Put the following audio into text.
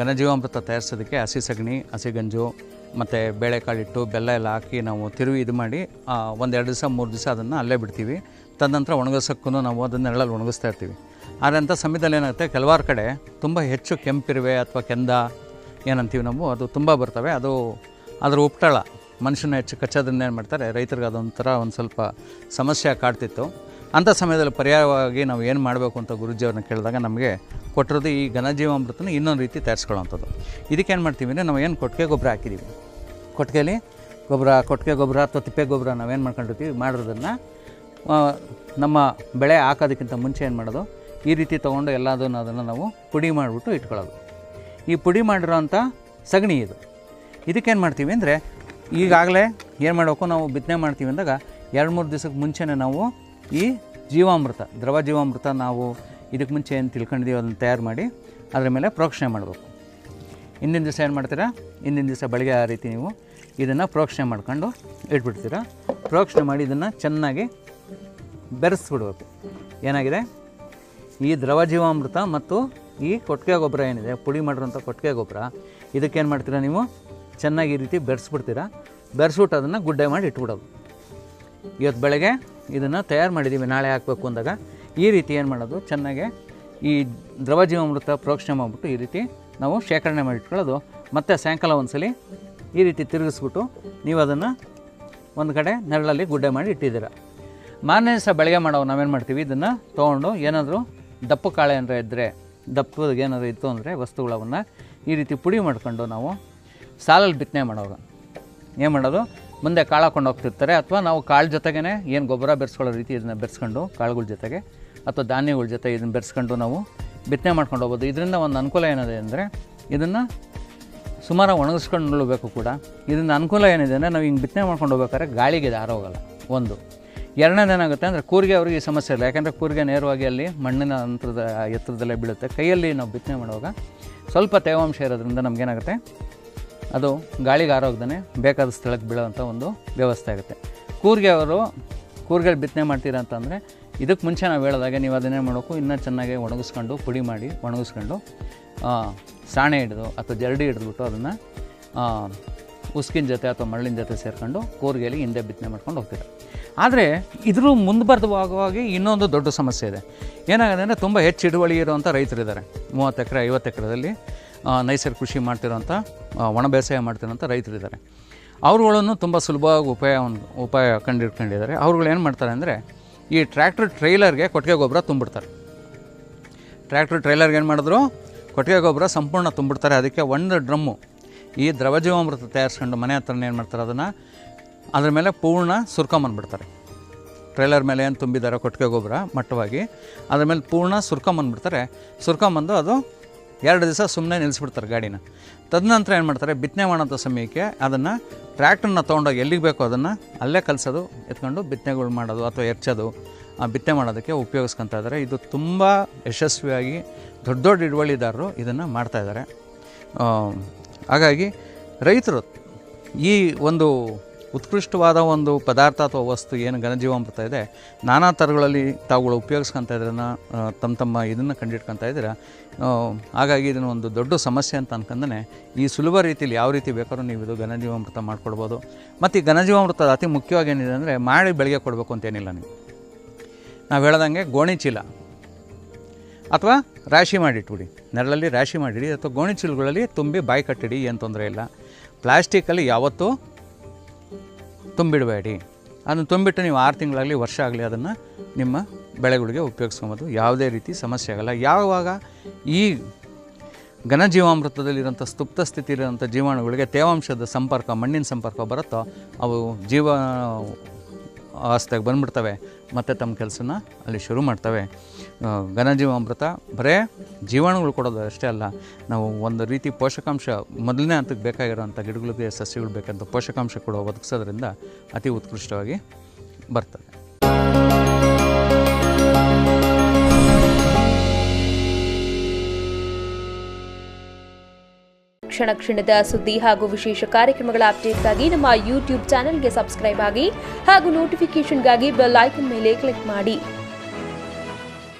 ಘನಜೀವಾಮೃತ ತಯಾರಿಸೋದಕ್ಕೆ ಹಸಿ ಸಗಣಿ, ಹಸಿ ಗಂಜು, ಮತ್ತು ಬೇಳೆಕಾಳಿಟ್ಟು, ಬೆಲ್ಲ ಎಲ್ಲ ಹಾಕಿ ನಾವು ತಿರುವಿ ಇದು ಮಾಡಿ ಒಂದೆರಡು ದಿವಸ, ಮೂರು ದಿವಸ ಅದನ್ನು ಅಲ್ಲೇ ಬಿಡ್ತೀವಿ. ತದನಂತರ ಒಣಗಿಸೋಕ್ಕೂ ನಾವು ಅದನ್ನು ನೆರಳಲ್ಲಿ ಒಣಗಿಸ್ತಾ ಇರ್ತೀವಿ. ಆದರೆ ಅಂಥ ಸಮಯದಲ್ಲಿ ಏನಾಗುತ್ತೆ, ಕೆಲವಾರು ಕಡೆ ತುಂಬ ಹೆಚ್ಚು ಕೆಂಪಿರುವೆ ಅಥವಾ ಕೆಂದ ಏನಂತೀವಿ ನಾವು, ಅದು ತುಂಬ ಬರ್ತವೆ. ಅದು ಅದರ ಉಪ್ಟಳ ಮನುಷ್ಯನ ಹೆಚ್ಚು ಕಚ್ಚೋದನ್ನೇನು ಏನು ಮಾಡ್ತಾರೆ, ರೈತರಿಗೆ ಅದೊಂಥರ ಒಂದು ಸ್ವಲ್ಪ ಸಮಸ್ಯೆ ಕಾಡ್ತಿತ್ತು. ಅಂಥ ಸಮಯದಲ್ಲಿ ಪರ್ಯಾಯವಾಗಿ ನಾವು ಏನು ಮಾಡಬೇಕು ಅಂತ ಗುರುಜಿಯವ್ರನ್ನ ಕೇಳಿದಾಗ ನಮಗೆ ಕೊಟ್ಟಿರೋದು ಈ ಘನಜೀವಾಮೃತನ ಇನ್ನೊಂದು ರೀತಿ ತಯಾರಿಸ್ಕೊಳ್ಳೋವಂಥದ್ದು ಏನು ಮಾಡ್ತೀವಿ ಅಂದರೆ ನಾವು ಏನು ಕೊಟ್ಟಿಗೆ ಗೊಬ್ಬರ ಹಾಕಿದ್ದೀವಿ ಕೊಟ್ಟಿಗೆಲಿ ಗೊಬ್ಬರ ಕೊಟ್ಟಿಗೆ ಗೊಬ್ಬರ ಅಥವಾ ತಿಪ್ಪೆ ಗೊಬ್ಬರ ನಾವೇನು ಮಾಡ್ಕೊಂಡಿರ್ತೀವಿ ಮಾಡಿರೋದನ್ನು ಆ, ನಮ್ಮ ಬೆಳೆ ಹಾಕೋದಕ್ಕಿಂತ ಮುಂಚೆ ಏನು ಮಾಡೋದು ಈ ರೀತಿ ತೊಗೊಂಡು ಎಲ್ಲದನ್ನು ಅದನ್ನು ನಾವು ಪುಡಿ ಮಾಡಿಬಿಟ್ಟು ಇಟ್ಕೊಳ್ಳೋದು. ಈ ಪುಡಿ ಮಾಡಿರೋಂಥ ಸಗಣಿ ಇದು. ಇದಕ್ಕೇನು ಮಾಡ್ತೀವಿ ಅಂದರೆ ಈಗಾಗಲೇ ಏನು ಮಾಡಬೇಕು ನಾವು ಬಿತ್ತನೆ ಮಾಡ್ತೀವಿ ಅಂದಾಗ ಎರಡು ಮೂರು ದಿವಸಕ್ಕೆ ಮುಂಚೆನೇ ನಾವು ಈ ಜೀವಾಮೃತ, ದ್ರವ ಜೀವಾಮೃತ ನಾವು ಇದಕ್ಕೆ ಮುಂಚೆ ಏನು ತಿಳ್ಕೊಂಡಿದ್ದೀವಿ ಅದನ್ನು ತಯಾರು ಮಾಡಿ ಅದರ ಮೇಲೆ ಪ್ರೋಕ್ಷಣೆ ಮಾಡಬೇಕು. ಹಿಂದಿನ ದಿವಸ ಏನು ಮಾಡ್ತೀರಾ? ಹಿಂದಿನ ದಿವಸ ಬೆಳಗ್ಗೆ ಆ ರೀತಿ ನೀವು ಇದನ್ನು ಪ್ರೋಕ್ಷಣೆ ಮಾಡ್ಕೊಂಡು ಇಟ್ಬಿಡ್ತೀರಾ. ಪ್ರೋಕ್ಷಣೆ ಮಾಡಿ ಇದನ್ನು ಚೆನ್ನಾಗಿ ಬೆರೆಸ್ಬಿಡ್ಬೇಕು. ಏನಾಗಿದೆ? ಈ ದ್ರವ ಜೀವಾಮೃತ ಮತ್ತು ಈ ಕೊಟ್ಟಿಗೆ ಗೊಬ್ಬರ ಏನಿದೆ, ಪುಡಿ ಮಾಡಿರೋಂಥ ಕೊಟ್ಟಿಗೆ ಗೊಬ್ಬರ ಇದಕ್ಕೇನು ಮಾಡ್ತೀರಾ ನೀವು? ಚೆನ್ನಾಗಿ ಈ ರೀತಿ ಬೆರೆಸ್ಬಿಡ್ತೀರಾ. ಬೆರೆಸ್ಬಿಟ್ಟು ಅದನ್ನು ಗುಡ್ಡೆ ಮಾಡಿ ಇಟ್ಬಿಡೋದು. ಇವತ್ತು ಬೆಳಗ್ಗೆ ಇದನ್ನು ತಯಾರು ಮಾಡಿದ್ದೀವಿ ನಾಳೆ ಹಾಕಬೇಕು ಅಂದಾಗ ಈ ರೀತಿ ಏನು ಮಾಡೋದು? ಚೆನ್ನಾಗೆ ಈ ದ್ರವ ಜೀವಾಮೃತ ಪ್ರೋಕ್ಷಣೆ ಮಾಡಿಬಿಟ್ಟು ಈ ರೀತಿ ನಾವು ಶೇಖರಣೆ ಮಾಡಿಟ್ಕೊಳ್ಳೋದು. ಮತ್ತು ಸಾಯಂಕಾಲ ಒಂದ್ಸಲಿ ಈ ರೀತಿ ತಿರುಗಿಸ್ಬಿಟ್ಟು ನೀವು ಅದನ್ನು ಒಂದು ಕಡೆ ನೆರಳಲ್ಲಿ ಗುಡ್ಡೆ ಮಾಡಿ ಇಟ್ಟಿದ್ದೀರ. ಮಾರನೇ ದಿವಸ ಬೆಳಗ್ಗೆ ಮಾಡೋ ನಾವೇನು ಮಾಡ್ತೀವಿ? ಇದನ್ನು ತೊಗೊಂಡು ಏನಾದರೂ ದಪ್ಪು ಕಾಳೆ ಏನಾರ ಇದ್ದರೆ ದಪ್ಪಗೆ ಏನಾದರೂ ಇತ್ತು ಅಂದರೆ ವಸ್ತುಗಳವನ್ನು ಈ ರೀತಿ ಪುಡಿ ಮಾಡ್ಕೊಂಡು ನಾವು ಸಾಲಲ್ಲಿ ಬಿತ್ತನೆ ಮಾಡೋವಾಗ. ಏನು ಮಾಡೋದು? ಮುಂದೆ ಕಾಳು ಹಾಕೊಂಡು ಹೋಗ್ತಿರ್ತಾರೆ ಅಥವಾ ನಾವು ಕಾಳು ಜೊತೆಗೇ ಏನು ಗೊಬ್ಬರ ಬೆರೆಸ್ಕೊಳ್ಳೋ ರೀತಿ ಇದನ್ನು ಬೆರೆಸ್ಕೊಂಡು ಕಾಳುಗಳ ಜೊತೆಗೆ ಅಥವಾ ಧಾನ್ಯಗಳ ಜೊತೆ ಇದನ್ನು ಬೆರೆಸ್ಕೊಂಡು ನಾವು ಬಿತ್ತನೆ ಮಾಡ್ಕೊಂಡು ಹೋಗ್ಬೋದು. ಇದರಿಂದ ಒಂದು ಅನುಕೂಲ ಏನಿದೆ ಅಂದರೆ ಇದನ್ನು ಸುಮಾರು ಒಣಗಿಸ್ಕೊಂಡು ಕೂಡ. ಇದರಿಂದ ಅನುಕೂಲ ಏನಿದೆ ಅಂದರೆ ನಾವು ಹಿಂಗೆ ಬಿತ್ತನೆ ಮಾಡ್ಕೊಂಡು ಹೋಗ್ಬೇಕಾದ್ರೆ ಗಾಳಿಗೆ ಇದು ಆರೋಗಲ್ಲ. ಒಂದು. ಎರಡನೇದೇನಾಗುತ್ತೆ ಅಂದರೆ ಕೂರಿಗೆ ಅವ್ರಿಗೆ ಸಮಸ್ಯೆ ಇಲ್ಲ. ಯಾಕೆಂದರೆ ಕೂರಿಗೆ ನೇರವಾಗಿ ಅಲ್ಲಿ ಮಣ್ಣಿನ ಅಂತರದ ಎತ್ತರದಲ್ಲೇ ಬೀಳುತ್ತೆ. ಕೈಯಲ್ಲಿ ನಾವು ಬಿತ್ತನೆ ಮಾಡುವಾಗ ಸ್ವಲ್ಪ ತೇವಾಂಶ ಇರೋದ್ರಿಂದ ನಮಗೇನಾಗುತ್ತೆ? ಅದು ಗಾಳಿಗೆ ಆರೋಗ್ದೇ ಬೇಕಾದ ಸ್ಥಳಕ್ಕೆ ಬೀಳೋವಂಥ ಒಂದು ವ್ಯವಸ್ಥೆ ಆಗುತ್ತೆ. ಕೂರ್ಗೆ ಅವರು ಕೂರ್ಗೆಲ್ಲಿ ಬಿತ್ತನೆ ಮಾಡ್ತೀರಾ ಅಂತಂದರೆ ಇದಕ್ಕೆ ಮುಂಚೆ ನಾವು ಹೇಳಿದಾಗೆ ನೀವು ಅದನ್ನೇ ಮಾಡಬೇಕು, ಇನ್ನೂ ಚೆನ್ನಾಗಿ ಒಣಗಿಸ್ಕೊಂಡು, ಪುಡಿ ಮಾಡಿ ಒಣಗಿಸ್ಕೊಂಡು ಸಾಣೆ ಹಿಡಿದು ಅಥವಾ ಜರಡಿ ಹಿಡಿದ್ಬಿಟ್ಟು ಅದನ್ನು ಉಸ್ಕಿನ ಜೊತೆ ಅಥವಾ ಮರಳಿನ ಜೊತೆ ಸೇರಿಕೊಂಡು ಕೂರ್ಗೆಯಲ್ಲಿ ಹಿಂದೆ ಬಿತ್ತನೆ ಮಾಡ್ಕೊಂಡು ಹೋಗ್ತೀರ. ಆದರೆ ಇದ್ರ ಮುಂದುವರೆದವಾಗಿ ಇನ್ನೊಂದು ದೊಡ್ಡ ಸಮಸ್ಯೆ ಇದೆ. ಏನಾಗುತ್ತೆ ಅಂದರೆ ತುಂಬ ಹೆಚ್ಚು ಹಿಡುವಳಿ ಇರುವಂಥ ರೈತರಿದ್ದಾರೆ. ಮೂವತ್ತು ಎಕರೆ, ಐವತ್ತು ಎಕರೆದಲ್ಲಿ. ನೈಸರ್ಗಿಕ ಕೃಷಿ ಮಾಡ್ತಿರೋಂಥ ಒಣ ಬೇಸಾಯ ಮಾಡ್ತಿರೋಂಥ ರೈತರಿದ್ದಾರೆ. ಅವ್ರುಗಳನ್ನು ತುಂಬ ಸುಲಭವಾಗಿ ಉಪಾಯ ಉಪಾಯ ಕಂಡಿಟ್ಕೊಂಡಿದ್ದಾರೆ ಅವ್ರುಗಳು ಏನು ಮಾಡ್ತಾರೆ ಅಂದರೆ, ಈ ಟ್ರ್ಯಾಕ್ಟರ್ ಟ್ರೈಲರ್ಗೆ ಕೊಟ್ಟಿಗೆ ಗೊಬ್ಬರ ತುಂಬಿಡ್ತಾರೆ. ಟ್ರ್ಯಾಕ್ಟರ್ ಟ್ರೈಲರ್ಗೆ ಏನು ಮಾಡಿದ್ರು, ಕೊಟ್ಟಿಗೆ ಗೊಬ್ಬರ ಸಂಪೂರ್ಣ ತುಂಬಿಡ್ತಾರೆ. ಅದಕ್ಕೆ ಒಂದು ಡ್ರಮ್ಮು. ಈ ದ್ರವ ಜೀವಾಮೃತ ತಯಾರಿಸ್ಕೊಂಡು ಮನೆ ಹತ್ರನೇ ಏನು ಮಾಡ್ತಾರೆ ಅದನ್ನು, ಅದ್ರ ಮೇಲೆ ಪೂರ್ಣ ಸುರ್ಕೊಂಬಂದ್ಬಿಡ್ತಾರೆ ಟ್ರೈಲರ್ ಮೇಲೆ ಏನು ತುಂಬಿದ್ದಾರೆ ಕೊಟ್ಟಿಗೆ ಗೊಬ್ಬರ ಮಟ್ಟವಾಗಿ, ಅದ್ರ ಮೇಲೆ ಪೂರ್ಣ ಸುರ್ಕೊಂಬಂದ್ಬಿಡ್ತಾರೆ ಸುರ್ಕೊಂಬಂದು ಅದು ಎರಡು ದಿವಸ ಸುಮ್ಮನೆ ನಿಲ್ಲಿಸ್ಬಿಡ್ತಾರೆ ಗಾಡಿನ. ತದನಂತರ ಏನು ಮಾಡ್ತಾರೆ? ಬಿತ್ತನೆ ಮಾಡೋಂಥ ಸಮಯಕ್ಕೆ ಅದನ್ನು ಟ್ರ್ಯಾಕ್ಟರ್ನ ತೊಗೊಂಡೋಗಿ ಎಲ್ಲಿಗೆ ಬೇಕೋ ಅದನ್ನು ಅಲ್ಲೇ ಕಲಿಸೋದು, ಎತ್ಕೊಂಡು ಬಿತ್ತನೆಗಳು ಮಾಡೋದು ಅಥವಾ ಎರ್ಚೋದು, ಆ ಬಿತ್ತನೆ ಮಾಡೋದಕ್ಕೆ ಉಪಯೋಗಿಸ್ಕೊತಾ ಇದ್ದಾರೆ. ಇದು ತುಂಬ ಯಶಸ್ವಿಯಾಗಿ ದೊಡ್ಡ ದೊಡ್ಡ ಹಿಡುವಳಿದಾರರು ಇದನ್ನು ಮಾಡ್ತಾಯಿದ್ದಾರೆ ಹಾಗಾಗಿ ರೈತರು ಈ ಒಂದು ಉತ್ಕೃಷ್ಟವಾದ ಒಂದು ಪದಾರ್ಥ ಅಥವಾ ವಸ್ತು ಏನು ಘನಜೀವಾಮೃತ ಇದೆ, ನಾನಾ ಥರಗಳಲ್ಲಿ ತಾವುಗಳು ಉಪಯೋಗಿಸ್ಕೊತಾ ಇದ್ರನ್ನ ತಮ್ಮ ತಮ್ಮ ಇದನ್ನು ಕಂಡಿಡ್ಕೊತಾ ಇದ್ದೀರಾ? ಹಾಗಾಗಿ ಇದನ್ನು ಒಂದು ದೊಡ್ಡ ಸಮಸ್ಯೆ ಅಂತ ಅನ್ಕೊಂಡೇ ಈ ಸುಲಭ ರೀತಿಯಲ್ಲಿ ಯಾವ ರೀತಿ ಬೇಕಾದ್ರೂ ನೀವು ಇದು ಘನಜೀವಾಮೃತ ಮಾಡ್ಕೊಡ್ಬೋದು. ಮತ್ತು ಈ ಘನಜೀವಾಮೃತದ ಅತಿ ಮುಖ್ಯವಾಗಿ ಏನಿದೆ ಅಂದರೆ ಮಾಡಿ ಬೆಳಗ್ಗೆ ಕೊಡಬೇಕು ಅಂತೇನಿಲ್ಲ ನೀವು. ನಾವು ಹೇಳ್ದಂಗೆ ಗೋಣಿ ಚೀಲ. ಅಥವಾ ರಾಶಿ ಮಾಡಿಟ್ಬಿಡಿ. ನೆರಳಲ್ಲಿ ರಾಶಿ ಮಾಡಿಡಿ, ಅಥವಾ ಗೋಣಿ ಚೀಲಗಳಲ್ಲಿ ತುಂಬಿ ಬಾಯಿ ಕಟ್ಟಿಡಿ ಏನು ತೊಂದರೆ ಇಲ್ಲ. ಪ್ಲಾಸ್ಟಿಕಲ್ಲಿ ಯಾವತ್ತೂ ತುಂಬಿಡಬೇಡಿ. ಅದನ್ನು ತುಂಬಿಟ್ಟು ನೀವು ಆರು ತಿಂಗಳಾಗಲಿ ವರ್ಷ ಆಗಲಿ ಅದನ್ನು ನಿಮ್ಮ ಬೆಳೆಗಳಿಗೆ ಉಪಯೋಗಿಸ್ಕೊಬೋದು. ಯಾವುದೇ ರೀತಿ ಸಮಸ್ಯೆ ಆಗಲ್ಲ. ಯಾವಾಗ ಈ ಘನಜೀವಾಮೃತದಲ್ಲಿರೋಂಥ ಸ್ತುಪ್ತ ಸ್ಥಿತಿ ಇರುವಂಥ ಜೀವಾಣುಗಳಿಗೆ ತೇವಾಂಶದ ಸಂಪರ್ಕ, ಮಣ್ಣಿನ ಸಂಪರ್ಕ ಬರುತ್ತೋ, ಅವು ಜೀವ ಅವಸ್ಥೆಗೆ ಬಂದ್ಬಿಡ್ತವೆ, ಮತ್ತು ತಮ್ಮ ಕೆಲಸನ ಅಲ್ಲಿ ಶುರು ಮಾಡ್ತವೆ. ಘನಜೀವಾಮೃತ, ಬರೇ ಜೀವಾಣುಗಳು ಕೊಡೋದು ಅಷ್ಟೇ ಅಲ್ಲ, ನಾವು ಒಂದು ರೀತಿ ಪೋಷಕಾಂಶ, ಮೊದಲನೇ ಹಂತಕ್ಕೆ ಬೇಕಾಗಿರೋಂಥ ಗಿಡಗಳಿಗೆ ಸಸ್ಯಗಳು ಬೇಕಂತ ಪೋಷಕಾಂಶ ಕೂಡ ಒದಗಿಸೋದ್ರಿಂದ ಅತಿ ಉತ್ಕೃಷ್ಟವಾಗಿ ಬರ್ತದೆ. ಕ್ಷಣ ಕ್ಷಣದ ಸುದ್ದಿ ಹಾಗೂ ವಿಶೇಷ ಕಾರ್ಯಕ್ರಮಗಳ ಅಪ್ಡೇಟ್ಗಾಗಿ ನಮ್ಮ ಯೂಟ್ಯೂಬ್ ಚಾನೆಲ್ಗೆ ಸಬ್ಸ್ಕ್ರೈಬ್ ಆಗಿ ಹಾಗೂ ನೋಟಿಫಿಕೇಷನ್ಗಾಗಿ ಬೆಲ್ ಐಕನ್ ಮೇಲೆ ಕ್ಲಿಕ್ ಮಾಡಿ.